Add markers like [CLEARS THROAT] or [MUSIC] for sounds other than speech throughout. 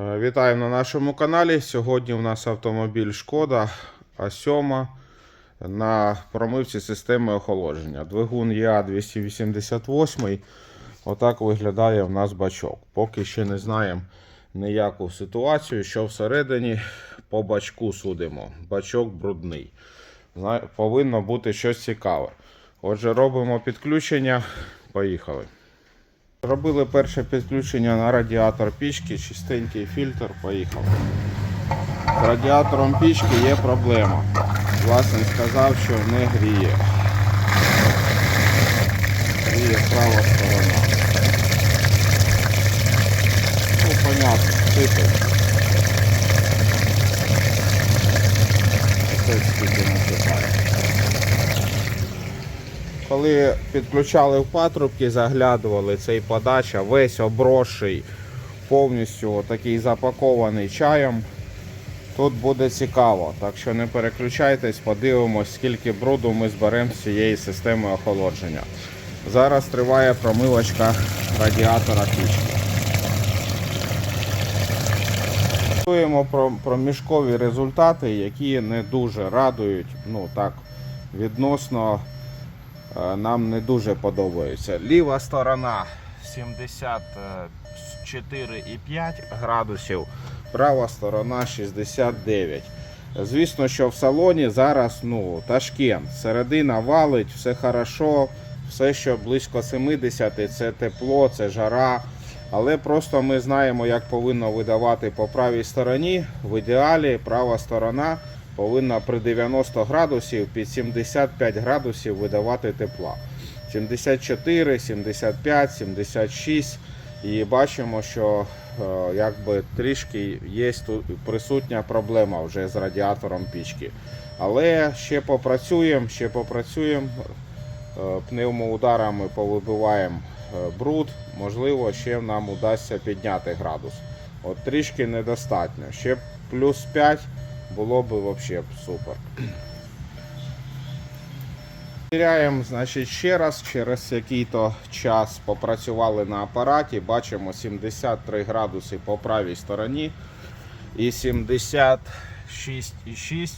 Е, Вітаємо на нашому каналі. Сьогодні у нас автомобіль Шкода А7 на промивці системи охолодження. Двигун ЯА288. Отак виглядає в нас бачок. Поки ще не знаємо ніяку ситуацію, що всередині по бачку судимо. Бачок брудний. Повинно бути щось цікаве. Отже, робимо підключення. Поїхали. Робили перше підключення на радіатор пічки, чистенький фільтр, поїхав. З радіатором пічки є проблема. Власник сказав, що не гріє. Гріє права сторона. Ну, понятно, сипить. Це скільки насипає. Коли підключали в патрубки, заглядували цей подача, весь обросший, повністю такий запакований чаєм. Тут буде цікаво, так що не переключайтесь, подивимось, скільки бруду ми зберемо з цієї системи охолодження. Зараз триває промивочка радіатора пічки. Готуємо про- проміжкові результати, які не дуже радують. Ну так, відносно нам не дуже подобаються. Ліва сторона 74,5 градусів, права сторона 69. Звісно, що в салоні зараз ну, ташкент. Середина валить, все хорошо, все, що близько 70, це тепло, це жара. Але просто ми знаємо, як повинно видавати по правій стороні. В ідеалі права сторона повинна при 90 градусів під 75 градусів видавати тепла. 74, 75, 76. І бачимо, що е, якби трішки є тут присутня проблема вже з радіатором пічки. Але ще попрацюємо, ще попрацюємо. Е, Пневмоударами повибиваємо е, бруд. Можливо, ще нам удасться підняти градус. От трішки недостатньо. Ще плюс 5 було б взагалі супер. Перевіряємо, значить, ще раз, через який-то час попрацювали на апараті. Бачимо 73 градуси по правій стороні і 76,6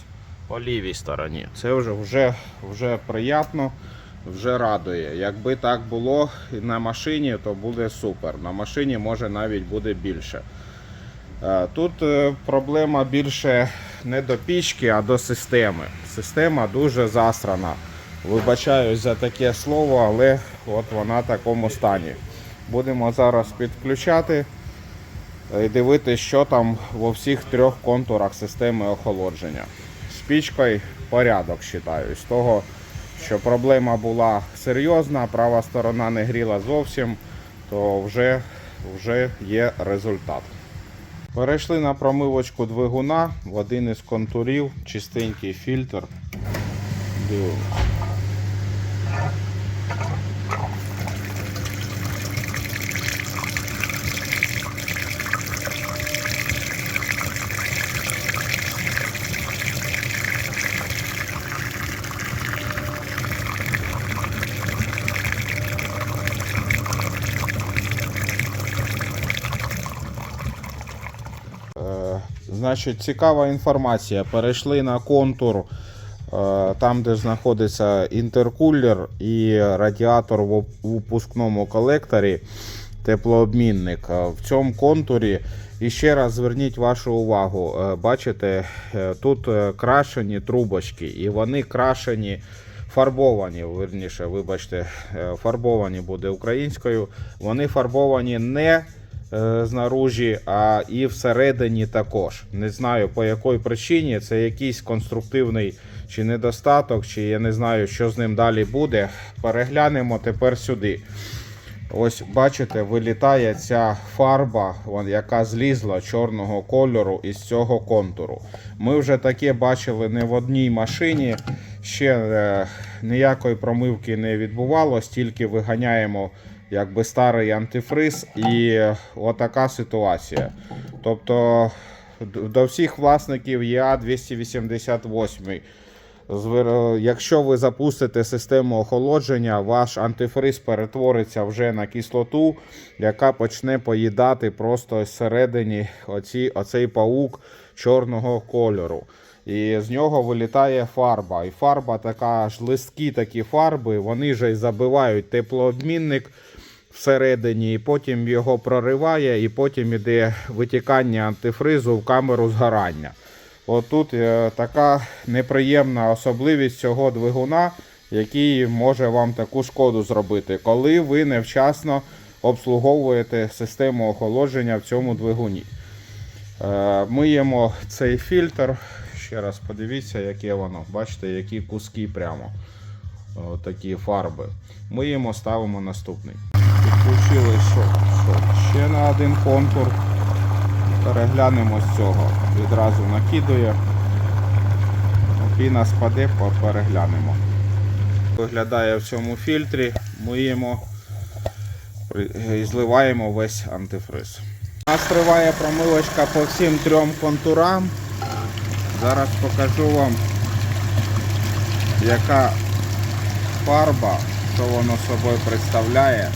по лівій стороні. Це вже, вже, вже приємно, вже радує. Якби так було на машині, то буде супер. На машині може навіть буде більше. Е, Тут е, проблема більше не до пічки, а до системи. Система дуже засрана. Вибачаюсь за таке слово, але от вона в такому стані. Будемо зараз підключати і дивитися, що там во всіх трьох контурах системи охолодження. З пічкою порядок вважаю. З того, що проблема була серйозна, права сторона не гріла зовсім, то вже, вже є результат. Перейшли на промивочку двигуна в один із контурів, чистенький фільтр. Дивимось. Е, Значить, цікава інформація. Перейшли на контур, е, там, де знаходиться інтеркулер і радіатор в випускному колекторі, теплообмінник. Е, В цьому контурі. І ще раз зверніть вашу увагу. е, Бачите, тут крашені трубочки, і вони крашені. Фарбовані, верніше, вибачте, фарбовані буде українською. Вони фарбовані не знаружі, а і всередині також. Не знаю по якій причині. Це якийсь конструктивний чи недостаток, чи я не знаю, що з ним далі буде. Переглянемо тепер сюди. Ось бачите, вилітає ця фарба, яка злізла чорного кольору із цього контуру. Ми вже таке бачили не в одній машині. Ще е, ніякої промивки не відбувалось, тільки виганяємо якби старий антифриз, і отака ситуація. Тобто до всіх власників ЄА 288 звер- якщо ви запустите систему охолодження, ваш антифриз перетвориться вже на кислоту, яка почне поїдати просто зсередині оці, оцей паук чорного кольору. І з нього вилітає фарба. І фарба така ж листкі такі фарби, вони ж і забивають теплообмінник всередині, і потім його прориває, і потім іде витікання антифризу в камеру згорання. Отут е, така неприємна особливість цього двигуна, який може вам таку шкоду зробити, коли ви невчасно обслуговуєте систему охолодження в цьому двигуні. Е, Миємо цей фільтр. Ще раз подивіться, яке воно. Бачите, які куски прямо. Такі фарби. Миємо, ставимо наступний. Підключили що? що? Ще на один контур. Переглянемо з цього. Відразу накидує. Піна спаде, переглянемо. Виглядає в цьому фільтрі. Миємо і зливаємо весь антифриз. У нас триває промивочка по всім трьом контурам. Зараз покажу вам, яка фарба, що воно собою представляє.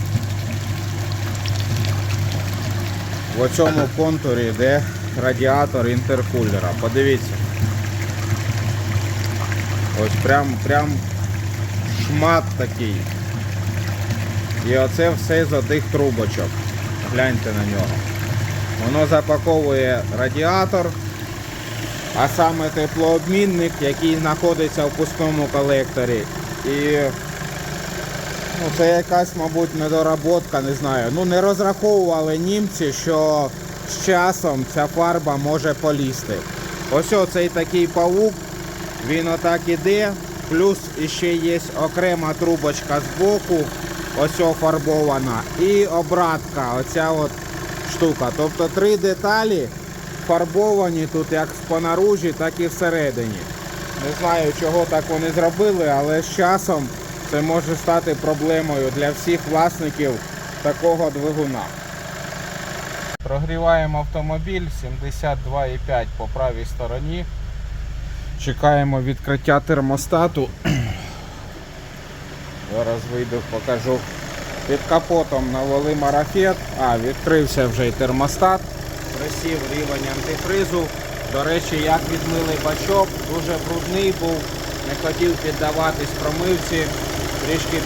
В цьому контурі йде радіатор інтеркулера. Подивіться. Ось прям, прям шмат такий. І оце все з отих трубочок. Гляньте на нього. Воно запаковує радіатор, а саме теплообмінник, який знаходиться в пускному колекторі. І ну, це якась, мабуть, недоработка, не знаю. Ну не розраховували німці, що з часом ця фарба може полізти. Ось оцей такий павук, він отак іде, плюс іще є окрема трубочка з боку, ось офарбована, і обратка, оця от штука. Тобто три деталі фарбовані тут як по наружі, так і всередині. Не знаю, чого так вони зробили, але з часом це може стати проблемою для всіх власників такого двигуна. Прогріваємо автомобіль 72,5 по правій стороні. Чекаємо відкриття термостату. [CLEARS THROAT] Зараз вийду, покажу. Під капотом навели марафет. А, відкрився вже й термостат. Присів рівень антифризу. До речі, як відмили бачок, дуже брудний був, не хотів піддаватись промивці, трішки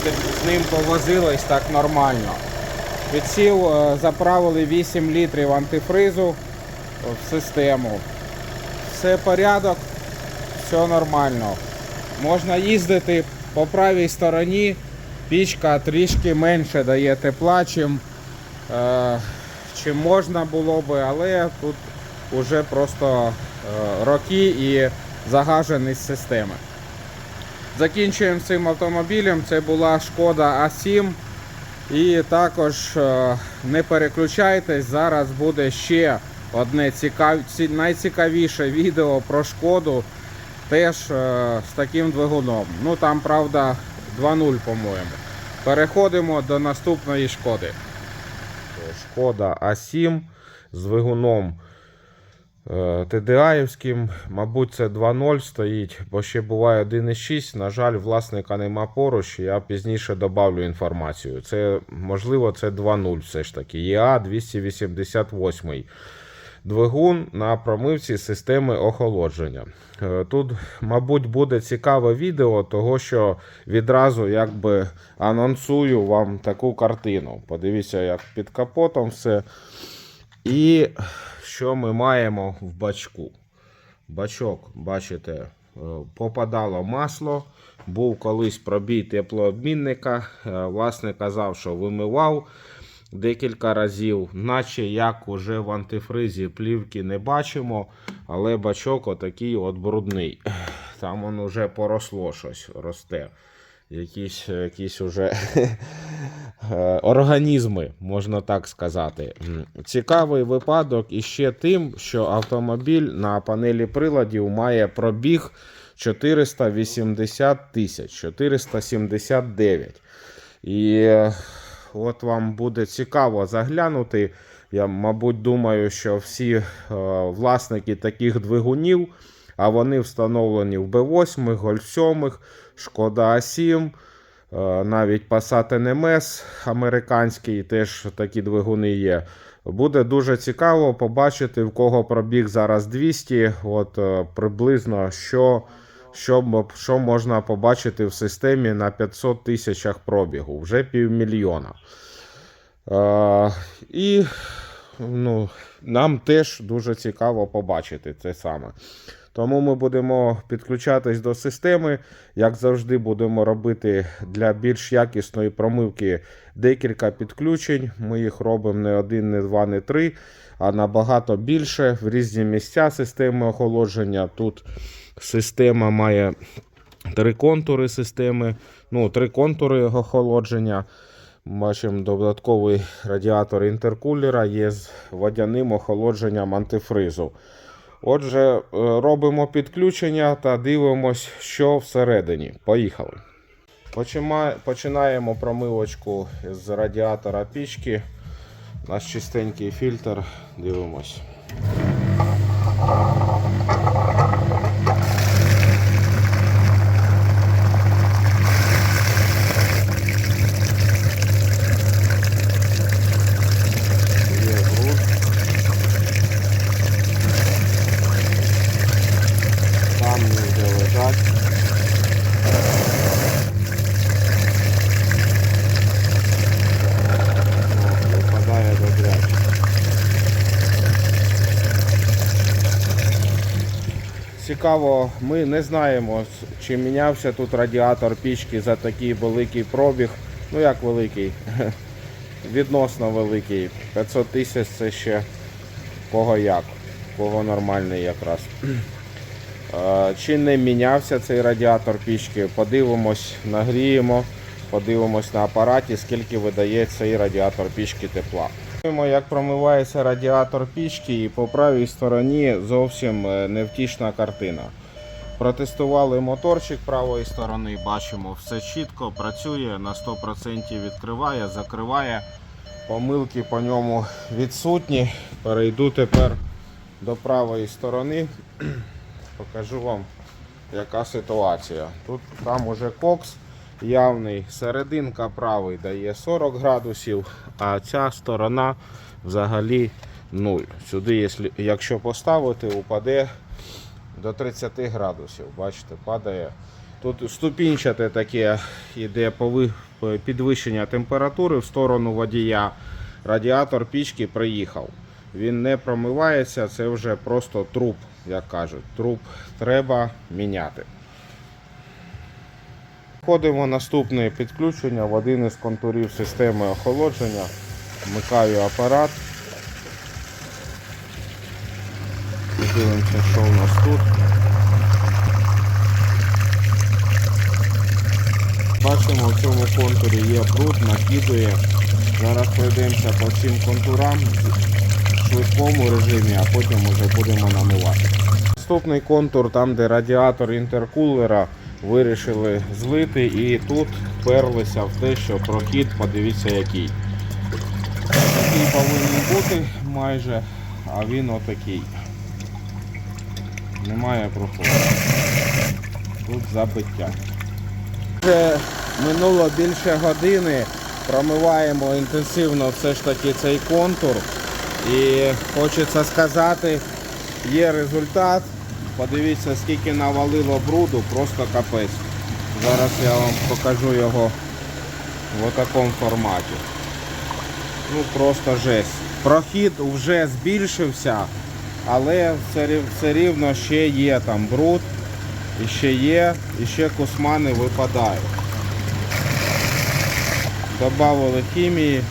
з ним повозились так нормально. Підсів, е, заправили 8 літрів антифризу в систему. Все порядок, все нормально. Можна їздити по правій стороні. Пічка трішки менше дає тепла, чим, е, чим можна було би, але тут вже просто е, роки і загаженість системи. Закінчуємо цим автомобілем. Це була шкода А7. І також е, не переключайтесь, зараз буде ще одне цікав... найцікавіше відео про шкоду. Теж е, з таким двигуном. Ну там, правда, 2.0, по-моєму. Переходимо до наступної шкоди. Шкода А7 з двигуном е, ТДАївським. Мабуть, це 2.0 стоїть, бо ще буває 1.6. На жаль, власника нема поруч. Я пізніше добавлю інформацію. Це можливо це 2.0 все ж таки. ЄА 288. Двигун на промивці системи охолодження. Е, Тут, мабуть, буде цікаве відео, того що відразу якби анонсую вам таку картину. Подивіться, як під капотом все. І що ми маємо в бачку? Бачок, бачите, е, попадало масло. Був колись пробій теплообмінника. Е, Власник казав, що вимивав декілька разів, наче як уже в антифризі плівки не бачимо, але бачок отакий от брудний. Там воно вже поросло щось, росте. Якісь, якісь уже [LAUGHS] е, організми, можна так сказати. Цікавий випадок іще тим, що автомобіль на панелі приладів має пробіг 480 тисяч, 479. І е, от вам буде цікаво заглянути. Я, мабуть, думаю, що всі е, власники таких двигунів а вони встановлені в Б8, Гольф 7, Шкода А7, е, навіть Passat NMS американський, теж такі двигуни є. Буде дуже цікаво побачити, в кого пробіг зараз 200, от е, приблизно що, що, що можна побачити в системі на 500 тисячах пробігу, вже півмільйона. Е, і ну, нам теж дуже цікаво побачити це саме. Тому ми будемо підключатись до системи. Як завжди, будемо робити для більш якісної промивки декілька підключень. Ми їх робимо не один, не два, не три, а набагато більше в різні місця системи охолодження. Тут система має три контури системи, ну, три контури охолодження. Бачимо додатковий радіатор інтеркулера є з водяним охолодженням антифризу. Отже, е, робимо підключення та дивимось, що всередині. Поїхали. Починаємо промивочку з радіатора пічки. Наш чистенький фільтр. Дивимось. Є бруд. Там вже лежать. О, Випадає добряче. Цікаво, ми не знаємо, чи мінявся тут радіатор пічки за такий великий пробіг. Ну як великий? [LAUGHS] Відносно великий. 500 тисяч це ще кого як, кого нормальний якраз. [CLEARS THROAT] Чи не мінявся цей радіатор пічки? Подивимось, нагріємо, подивимось на апараті, скільки видає цей радіатор пічки тепла. Дивимо, як промивається радіатор пічки, і по правій стороні зовсім е, невтішна картина. Протестували моторчик правої сторони, бачимо, все чітко працює, на 100% відкриває, закриває. Помилки по ньому відсутні. Перейду тепер до правої сторони. [CLEARS THROAT] Покажу вам, яка ситуація. Тут там уже кокс явний, серединка правий дає 40 градусів, а ця сторона взагалі 0. Сюди, якщо- поставити, упаде до 30 градусів. Бачите, падає. Тут ступінчате таке йде підвищення температури в сторону водія. Радіатор пічки приїхав. Він не промивається, це вже просто труп, як кажуть. Труп треба міняти. Входимо в наступне підключення в один із контурів системи охолодження. Вмикаю апарат. Дивимося, що у нас тут. Бачимо, в цьому контурі є бруд, накидує. Зараз пройдемося по всім контурам в швидкому режимі, а потім вже будемо намивати. Наступний контур, там де радіатор інтеркулера вирішили злити і тут перлися в те, що прохід, подивіться який. Такий повинен бути майже, а він отакий. Немає проходу. Тут забиття. Вже минуло більше години. Промиваємо інтенсивно все ж таки цей контур. І хочеться сказати, є результат. Подивіться, скільки навалило бруду, просто капець. Зараз я вам покажу його в такому форматі. Ну просто жесть. Прохід вже збільшився, але все, рівно ще є там бруд, і ще є, і ще кусмани випадають. Добавили хімії.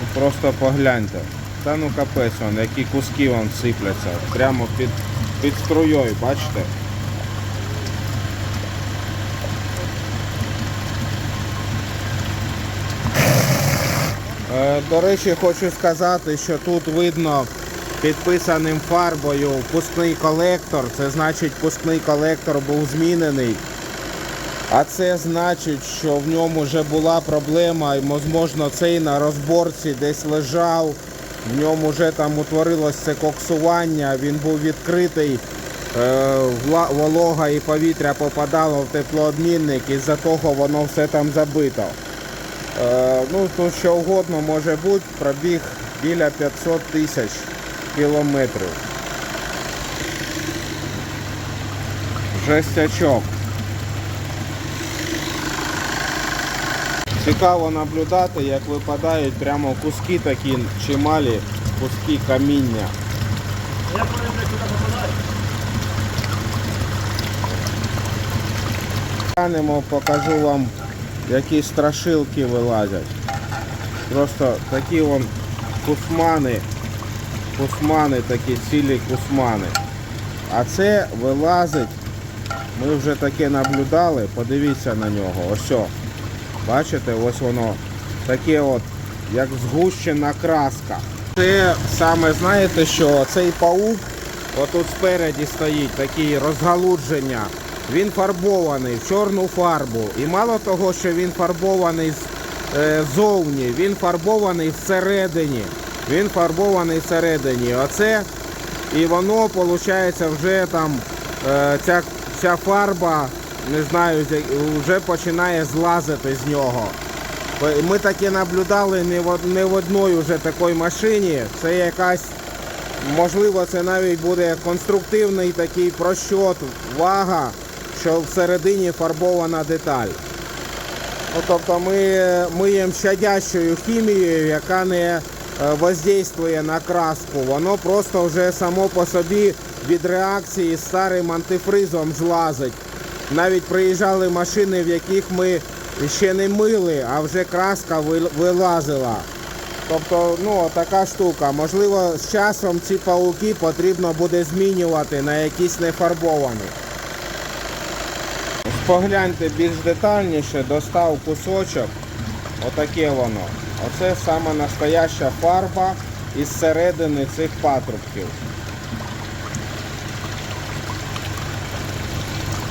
Ну, Просто погляньте. Та ну капець вон, які куски вон сипляться. Прямо під, під струєю, бачите? Е, До речі, хочу сказати, що тут видно підписаним фарбою впускний колектор. Це значить впускний колектор був змінений. А це значить, що в ньому вже була проблема, і можливо цей на розборці десь лежав. В ньому вже там утворилось це коксування, він був відкритий. е, волога і повітря попадало в теплообмінник, і з-за того воно все там забито. Е, ну, тут що угодно може бути, пробіг біля 500 тисяч кілометрів. Жестячок. Цікаво наблюдати, як випадають прямо куски такі чималі, куски каміння. Глянемо, покажу вам, які страшилки вилазять. Просто такі вон кусмани, кусмани такі цілі кусмани. А це вилазить, ми вже таке наблюдали, подивіться на нього. Ось. Бачите, ось воно таке от, як згущена краска. Це саме знаєте що, цей паук отут спереді стоїть, такий розгалудження. Він фарбований в чорну фарбу. І мало того, що він фарбований е, він фарбований всередині. Він фарбований всередині. Оце і воно, виходить, вже там е, ця, ця фарба, не знаю, вже починає злазити з нього. Ми таке наблюдали не в, не в одній вже такій машині. Це якась, можливо, це навіть буде конструктивний такий прощот, вага, що всередині фарбована деталь. Ну, тобто ми миємо щадящою хімією, яка не е, воздействує на краску. Воно просто вже само по собі від реакції з старим антифризом злазить. Навіть приїжджали машини, в яких ми ще не мили, а вже краска вилазила. Тобто, ну, така штука. Можливо, з часом ці пауки потрібно буде змінювати на якісь нефарбовані. Погляньте більш детальніше, достав кусочок, отаке воно. Оце саме настояща фарба із середини цих патрубків.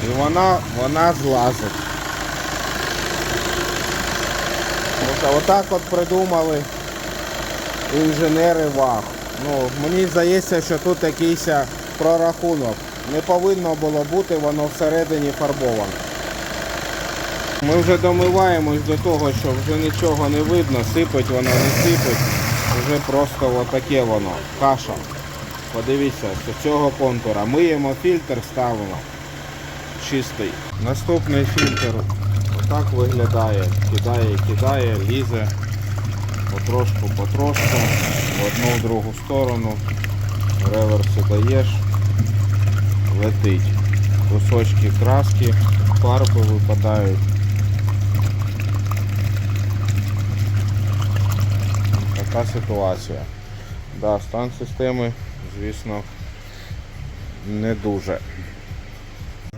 І вона, вона злазить. От, отак от придумали інженери ВАГ. Ну, мені здається, що тут якийсь прорахунок. Не повинно було бути, воно всередині фарбоване. Ми вже домиваємось до того, що вже нічого не видно, сипить воно, не сипить. Вже просто отаке воно, каша. Подивіться, з цього контура. Миємо фільтр, ставимо. Чистий. Наступний фільтр отак виглядає. Кидає, кидає, лізе. Потрошку, потрошку. В одну, в другу сторону. Реверси даєш. Летить. Кусочки краски, фарби випадають. Така ситуація. Да, стан системи, звісно, не дуже.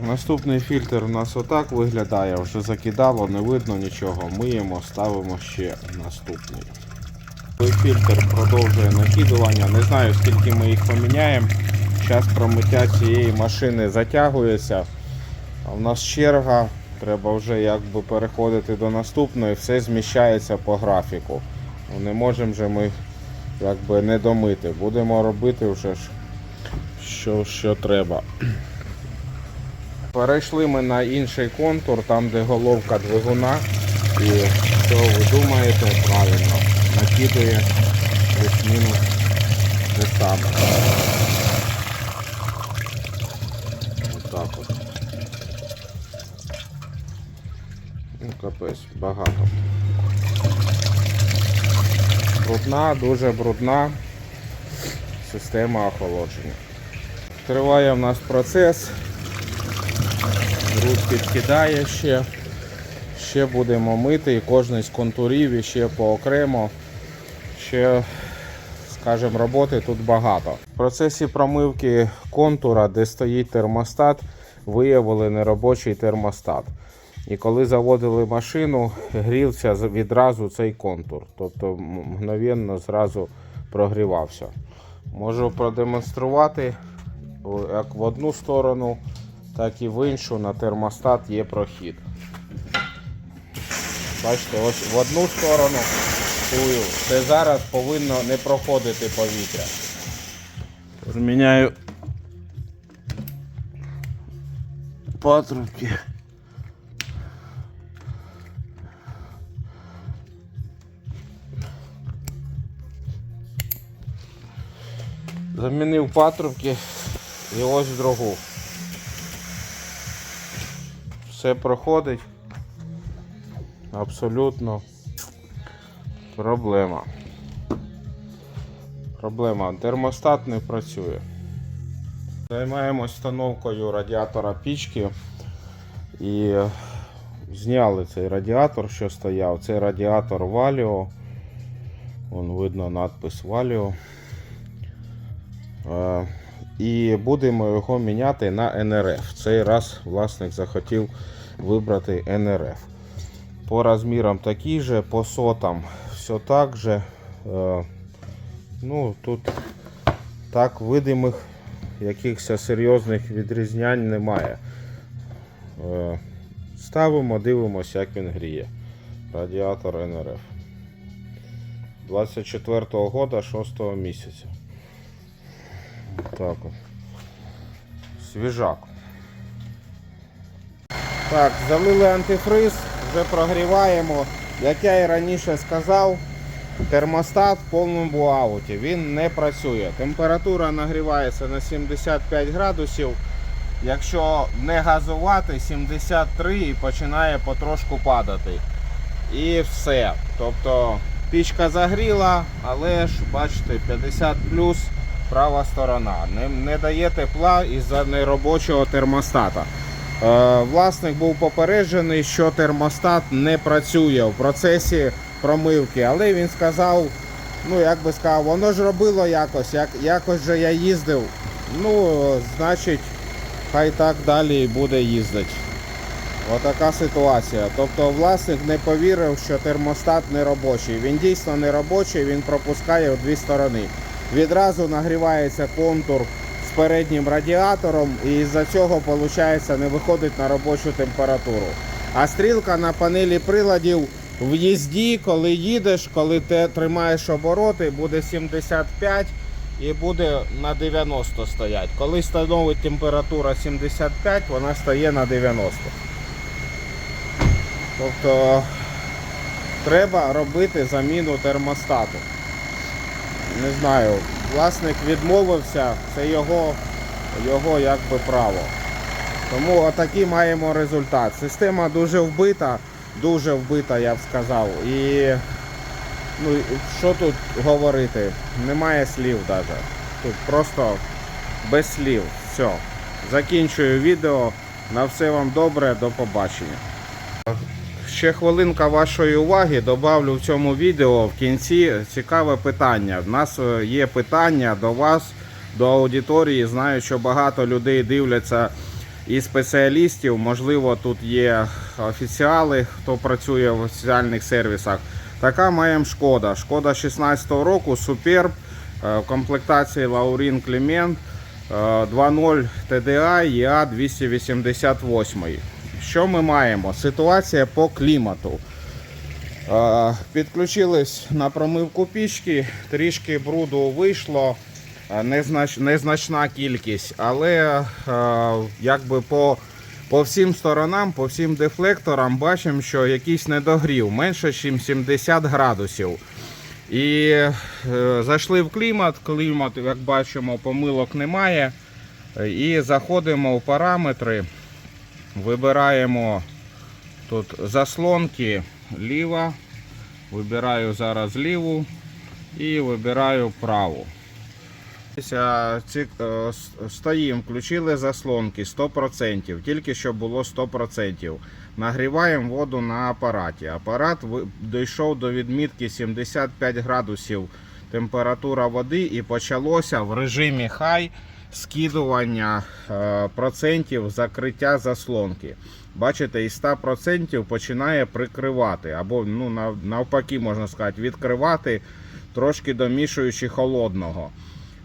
Наступний фільтр у нас отак виглядає, вже закидало, не видно нічого. Миємо, ставимо ще наступний. Фільтр продовжує накидування. Не знаю скільки ми їх поміняємо. Час промиття цієї машини затягується. А в нас черга. Треба вже якби переходити до наступної, все зміщається по графіку. Ну, Не можемо же ми якби не домити. Будемо робити вже що, що треба. Перейшли ми на інший контур, там де головка двигуна. І що ви думаєте, правильно, накидує плюс-мінус те саме. Отак от. Ну, капець, багато. Брудна, дуже брудна система охолодження. Триває в нас процес. Груд підкидає ще. Ще будемо мити і кожний з контурів і ще поокремо. Ще, скажімо, роботи тут багато. В процесі промивки контура, де стоїть термостат, виявили неробочий термостат. І коли заводили машину, грівся відразу цей контур. Тобто мгновенно зразу прогрівався. Можу продемонструвати як в одну сторону, так і в іншу на термостат є прохід. Бачите, ось в одну сторону чую. Це зараз повинно не проходити повітря. Зміняю патрубки. Замінив патрубки і ось другу. Все проходить. Абсолютно проблема. Проблема. Термостат не працює. Займаємось встановкою радіатора пічки і зняли цей радіатор, що стояв. Це радіатор Valio. Вон видно надпис Valio. Е, І будемо його міняти на НРФ. Цей раз власник захотів вибрати НРФ. По розмірам такі же, по сотам все так же. Е, Ну, тут так видимих якихось серйозних відрізнянь немає. Е, Ставимо, дивимося, як він гріє. Радіатор НРФ. 24-го года 6 місяця. Так. Свіжак. Так, залили антифриз, вже прогріваємо. Як я і раніше сказав, термостат в повному буауті. Він не працює. Температура нагрівається на 75 градусів. Якщо не газувати, 73 і починає потрошку падати. І все. Тобто пічка загріла, але ж бачите, 50 плюс права сторона. Не, не дає тепла із-за неробочого термостата. Е, власник був попереджений, що термостат не працює в процесі промивки, але він сказав, ну як би сказав, воно ж робило якось, як, якось же я їздив. Ну, значить, хай так далі і буде їздити. Отака ситуація. Тобто власник не повірив, що термостат не робочий. Він дійсно не робочий, він пропускає в дві сторони. Відразу нагрівається контур переднім радіатором, і з-за цього виходить, не виходить на робочу температуру. А стрілка на панелі приладів в їзді, коли їдеш, коли ти тримаєш обороти, буде 75 і буде на 90 стоять. Коли становить температура 75, вона стає на 90. Тобто треба робити заміну термостату. Не знаю, власник відмовився, це його, його якби право. Тому отакий маємо результат. Система дуже вбита, дуже вбита, я б сказав. І ну, що тут говорити? Немає слів навіть. Тут просто без слів. Все. Закінчую відео. На все вам добре, до побачення. Ще хвилинка вашої уваги. Добавлю в цьому відео в кінці цікаве питання. У нас е, є питання до вас, до аудиторії. Знаю, що багато людей дивляться і спеціалістів. Можливо, тут є офіціали, хто працює в соціальних сервісах. Така маємо шкода. Шкода 16-го року, Superb, е, в комплектації Лаурін Клімент. 2.0 TDI EA 288. Що ми маємо? Ситуація по клімату. Підключились на промивку пічки, трішки бруду вийшло, незнач, незначна кількість, але якби по, по всім сторонам, по всім дефлекторам бачимо, що якийсь недогрів, менше, ніж 70 градусів. І е, зайшли в клімат. Клімат, як бачимо, помилок немає. І заходимо в параметри. Вибираємо тут заслонки ліва. Вибираю зараз ліву і вибираю праву. Е, Стоїмо, включили заслонки 100%, тільки щоб було 100%. Нагріваємо воду на апараті. Апарат дійшов до відмітки 75 градусів температура води і почалося в режимі хай скидування е, процентів закриття заслонки. Бачите, із 100% починає прикривати, або ну, навпаки, можна сказати, відкривати, трошки домішуючи холодного.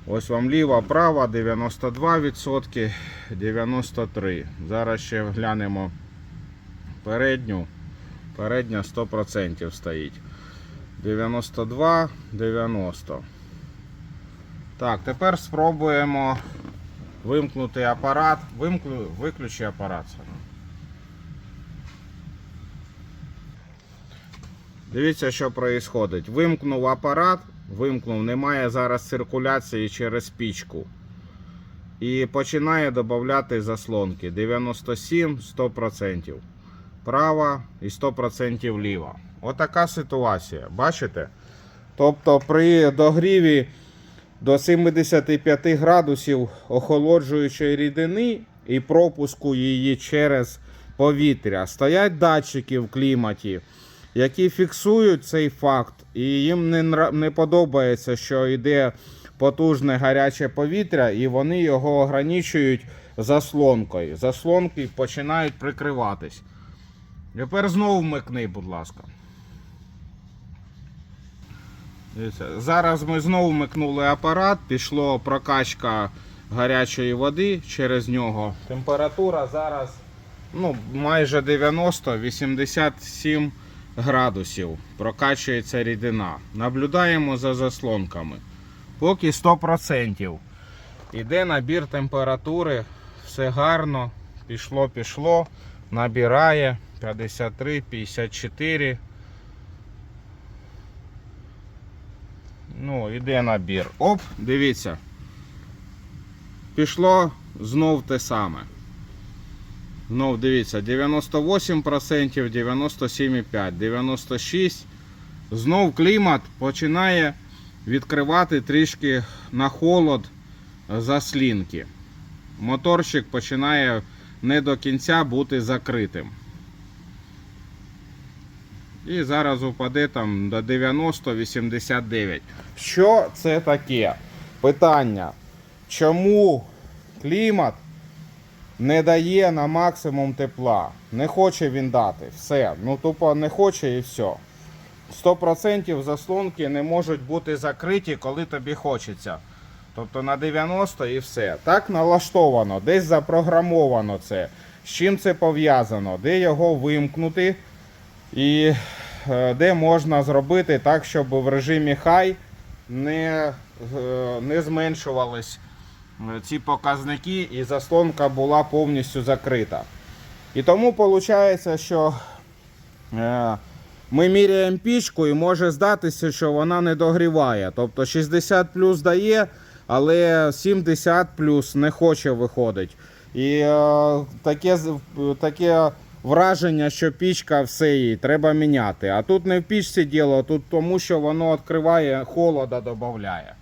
Ось вам ліва, права 92%, 93%. Зараз ще глянемо передню. Передня 100% стоїть. 92, 90. Так, тепер спробуємо вимкнути апарат. Вимклю, Виключи апарат. Дивіться, що відбувається. Вимкнув апарат, вимкнув, немає зараз циркуляції через пічку. І починає додати заслонки 97, 100%. Права і 100% ліва. Отака ситуація. Бачите? Тобто при догріві до 75 градусів охолоджуючої рідини і пропуску її через повітря стоять датчики в кліматі, які фіксують цей факт, і їм не, не подобається, що йде потужне гаряче повітря, і вони його ограничують заслонкою. Заслонки починають прикриватись. Тепер знову вмикни, будь ласка. Зараз ми знову вмикнули апарат, пішло прокачка гарячої води через нього. Температура зараз ну, майже 90-87 градусів. Прокачується рідина. Наблюдаємо за заслонками. Поки 100%. Іде набір температури, все гарно. Пішло, пішло. Набирає 53, 54. Ну, іде набір. Оп, дивіться. Пішло знов те саме. Знов дивіться, 98%, 97,5, 96%. Знов клімат починає відкривати трішки на холод заслінки. Моторчик починає не до кінця бути закритим. І зараз упаде там до 90-89. Що це таке? Питання. Чому клімат не дає на максимум тепла? Не хоче він дати. Все. Ну тупо не хоче і все. 100% заслонки не можуть бути закриті, коли тобі хочеться. Тобто на 90 і все. Так налаштовано, десь запрограмовано це. З чим це пов'язано? Де його вимкнути? І е, де можна зробити так, щоб в режимі хай не, е, не зменшувались е, ці показники і заслонка була повністю закрита. І тому виходить, що ми міряємо пічку і може здатися, що вона не догріває. Тобто 60 плюс дає, але 70 плюс не хоче виходить. І таке, таке враження, що пічка все їй треба міняти. А тут не в пічці діло, тут тому, що воно відкриває, холода додає.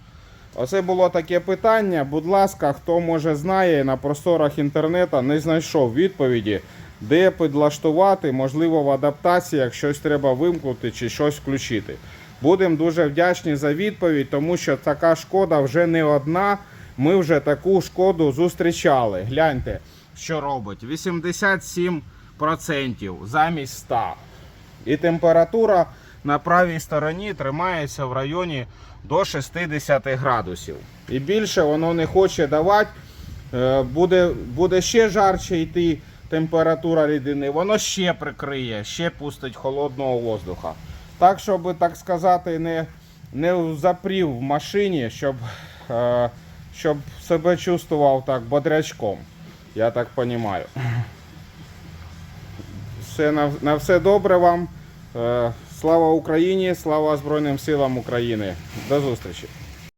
Оце було таке питання. Будь ласка, хто може знає на просторах інтернету, не знайшов відповіді, де підлаштувати, можливо, в адаптаціях щось треба вимкнути чи щось включити. Будемо дуже вдячні за відповідь, тому що така шкода вже не одна. Ми вже таку шкоду зустрічали. Гляньте, що робить. 87% замість 100. І температура на правій стороні тримається в районі до 60 градусів. І більше воно не хоче давати. Е, Буде, буде ще жарче йти температура рідини, воно ще прикриє, ще пустить холодного воздуха. Так, щоб, так сказати, не, не запрів в машині, щоб, е, щоб себе чувствував так бодрячком. Я так розумію. Все, на, на все добре вам. Е, Слава Україні, слава Збройним силам України. До зустрічі.